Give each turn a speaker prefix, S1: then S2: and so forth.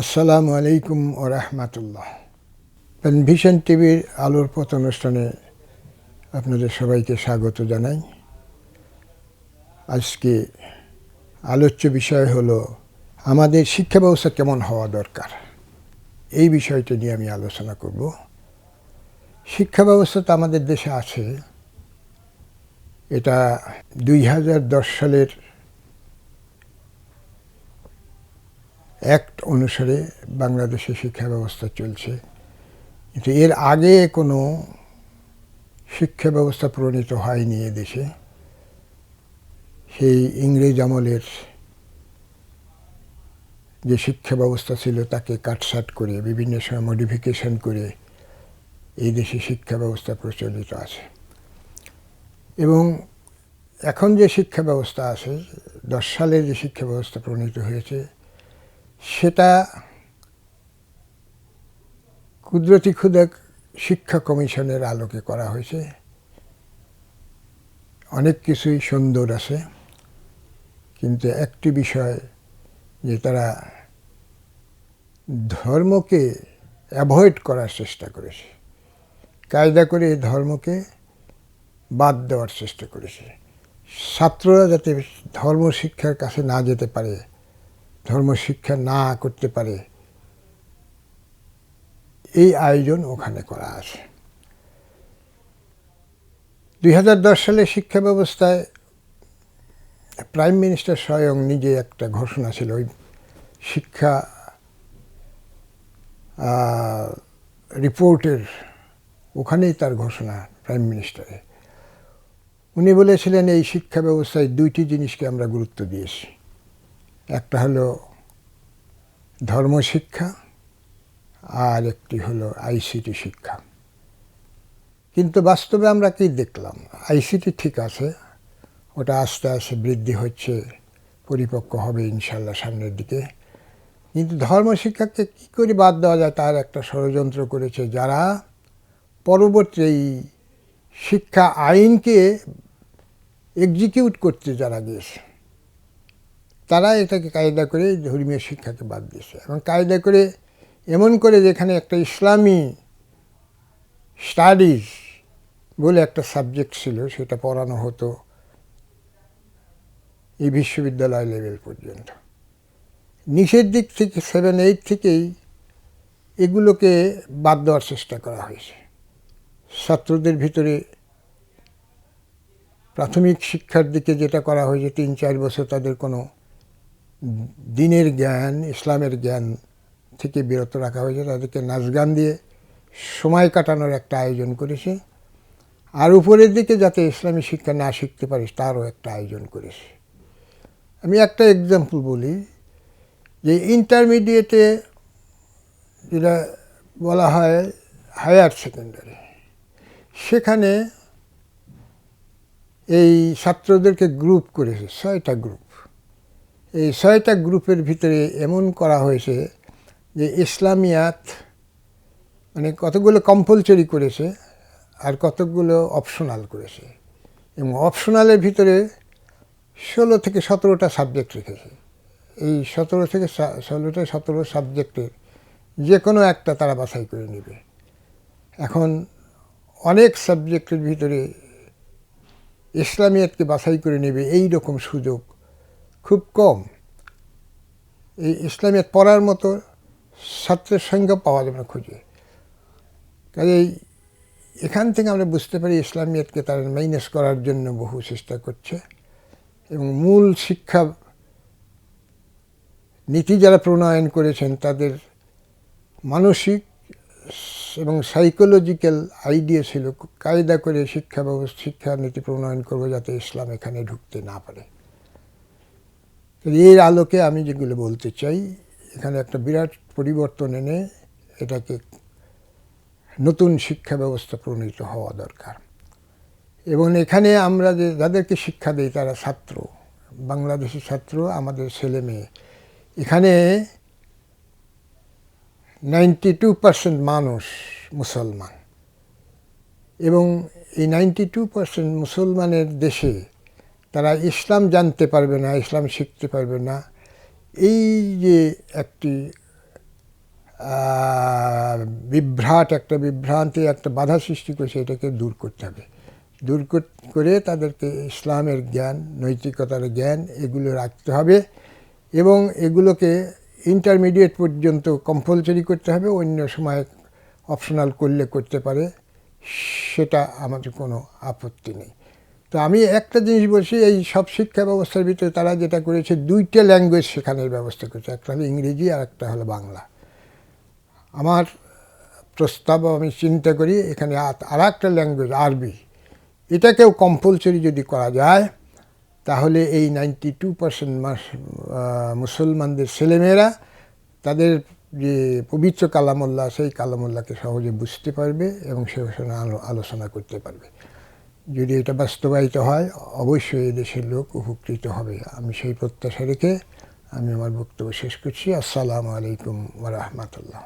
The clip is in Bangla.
S1: আসসালামু আলাইকুম ও রহমতুল্লাহ। ভিশন টিভির আলোর পথ অনুষ্ঠানে আপনাদের সবাইকে স্বাগত জানাই। আজকে আলোচ্য বিষয় হলো, আমাদের শিক্ষা ব্যবস্থা কেমন হওয়া দরকার? এই বিষয়টা নিয়ে আমি আলোচনা করব। শিক্ষা ব্যবস্থা তো আমাদের দেশে আছে। এটা দুই হাজার দশ সালের অ্যাক্ট অনুসারে বাংলাদেশে শিক্ষা ব্যবস্থা চলছে। কিন্তু এর আগে কোনো শিক্ষা ব্যবস্থা প্রণীত হয়নি দেশে। সেই ইংরেজ আমলের যে শিক্ষা ব্যবস্থা ছিল তাকে কাটসাট করে, বিভিন্ন সময় মডিফিকেশন করে এই দেশে শিক্ষা ব্যবস্থা প্রচলিত আছে। এবং এখন যে শিক্ষা ব্যবস্থা আছে, দশ সালে যে শিক্ষা ব্যবস্থা প্রণীত হয়েছে সেটা কুদরতি ক্ষুদা শিক্ষা কমিশনের আলোকে করা হয়েছে। অনেক কিছুই সুন্দর আছে, কিন্তু একটি বিষয় যে তারা ধর্মকে অ্যাভয়েড করার চেষ্টা করেছে। কায়দা করে ধর্মকে বাদ দেওয়ার চেষ্টা করেছে। ছাত্ররা যাতে ধর্ম শিক্ষার কাছে না যেতে পারে ধর্ম শিক্ষা না করতে পারে, এই আয়োজন ওখানে করা আছে। দু হাজার দশ সালে শিক্ষা ব্যবস্থায় প্রাইম মিনিস্টার স্বয়ং নিজে একটা ঘোষণা ছিল, ওই শিক্ষা রিপোর্টের ওখানেই তার ঘোষণা প্রাইম মিনিস্টারে উনি বলেছিলেন, এই শিক্ষা ব্যবস্থায় দুইটি জিনিসকে আমরা গুরুত্ব দিয়েছি। একটা হলো ধর্মশিক্ষা আর একটি হলো আইসিটি শিক্ষা। কিন্তু বাস্তবে আমরা কি দেখলাম? আইসিটি ঠিক আছে, ওটা আস্তে আস্তে বৃদ্ধি হচ্ছে, পরিপক্ক হবে ইনশাল্লাহ সামনের দিকে। কিন্তু ধর্মশিক্ষাকে কী করে বাদ দেওয়া যায় তার একটা ষড়যন্ত্র করেছে যারা পরবর্তী এই শিক্ষা আইনকে এক্সিকিউট করতে যারা গিয়েছে। তারা এটাকে কায়দা করে ধর্মীয় শিক্ষাকে বাদ দিয়েছে। এবং কায়দা করে এমন করে যেখানে একটা ইসলামী স্টাডিজ বলে একটা সাবজেক্ট ছিল, সেটা পড়ানো হতো এই বিশ্ববিদ্যালয় লেভেল পর্যন্ত। নিচের দিক থেকে সেভেন, এইট থেকেই এগুলোকে বাদ দেওয়ার চেষ্টা করা হয়েছে। ছাত্রদের ভিতরে প্রাথমিক শিক্ষার দিকে যেটা করা হয়েছে, তিন, চার বছর তাদের কোনো দিনের জ্ঞান, ইসলামের জ্ঞান থেকে বিরত রাখা হয়েছে। তাদেরকে নাচ গান দিয়ে সময় কাটানোর একটা আয়োজন করেছে। আর উপরের দিকে যাতে ইসলামী শিক্ষা না শিখতে পারিস, তারও একটা আয়োজন করেছে। আমি একটা এক্সাম্পল বলি, যে ইন্টারমিডিয়েটে যেটা বলা হয় হায়ার সেকেন্ডারি সেখানে এই ছাত্রদেরকে গ্রুপ করেছে, ছয়টা গ্রুপ এই ছয়টা গ্রুপের ভিতরে এমন করা হয়েছে যে ইসলামিয়াত মানে কতগুলো কম্পালসারি করেছে আর কতকগুলো অপশনাল করেছে। এবং অপশনালের ভিতরে ষোলো থেকে সতেরোটা সাবজেক্ট রেখেছে। এই সতেরো থেকে ষোলোটা সতেরো সাবজেক্টের যে কোনো একটা তারা বাছাই করে নেবে। এখন অনেক সাবজেক্টের ভিতরে ইসলামিয়াতকে বাছাই করে নেবে এই রকম সুযোগ খুব কম। এই ইসলামিয়াত পড়ার মতো ছাত্রের সংখ্যা পাওয়া যাবে না খুঁজে। কাজেই এখান থেকে আমরা বুঝতে পারি ইসলামিয়াতকে তারা মাইনাস করার জন্য বহু চেষ্টা করছে এবং মূল শিক্ষা নীতি যারা প্রণয়ন করেছেন তাদের মানসিক এবং সাইকোলজিক্যাল আইডিয়া ছিল কায়দা করে শিক্ষা ব্যবস্থা, শিক্ষা নীতি প্রণয়ন করব যাতে ইসলাম এখানে ঢুকতে না পারে। এর আলোকে আমি যেগুলো বলতে চাই, এখানে একটা বিরাট পরিবর্তন এনে এটাকে নতুন শিক্ষা ব্যবস্থা প্রণীত হওয়া দরকার। এবং এখানে আমরা যে যাদেরকে শিক্ষা দিই তারা ছাত্র বাংলাদেশি ছাত্র, আমাদের ছেলে মেয়ে। এখানে নাইনটি টু পার্সেন্ট মানুষ মুসলমান। এবং এই নাইনটি টু পার্সেন্ট মুসলমানের দেশে তারা ইসলাম জানতে পারবে না, ইসলাম শিখতে পারবে না। এই যে একটি বিভ্রাট, একটা বিভ্রান্তি, একটা বাধা সৃষ্টি করেছে, এটাকে দূর করতে হবে। দূর করে তাদেরকে ইসলামের জ্ঞান, নৈতিকতার জ্ঞান এগুলো রাখতে হবে এবং এগুলোকে ইন্টারমিডিয়েট পর্যন্ত কম্পালসারি করতে হবে। অন্য সময় অপশনাল করলে করতে পারে, সেটা আমাদের কোনো আপত্তি নেই। তো আমি একটা জিনিস বলছি, এই সব শিক্ষা ব্যবস্থার ভিতরে তারা যেটা করেছে, দুইটা ল্যাঙ্গুয়েজ শেখানোর ব্যবস্থা করেছে। একটা হলো ইংরেজি আর একটা হলো বাংলা। আমার প্রস্তাব আমি চিন্তা করি, এখানে আর একটা ল্যাঙ্গুয়েজ আরবি। এটাকেও কম্পালসরি যদি করা যায়, তাহলে এই নাইনটি টু পার্সেন্ট মুসলমানদের ছেলেমেয়েরা তাদের যে পবিত্র কালামুল্লাহ, সেই কালামুল্লাহকে সহজে বুঝতে পারবে এবং সে আলোচনা করতে পারবে। যদি এটা বাস্তবায়িত হয়, অবশ্যই দেশের লোক উপকৃত হবে। আমি সেই প্রত্যাশা রেখে আমি আমার বক্তব্য শেষ করছি। আসসালামু আলাইকুম ওরহমতুল্লাহ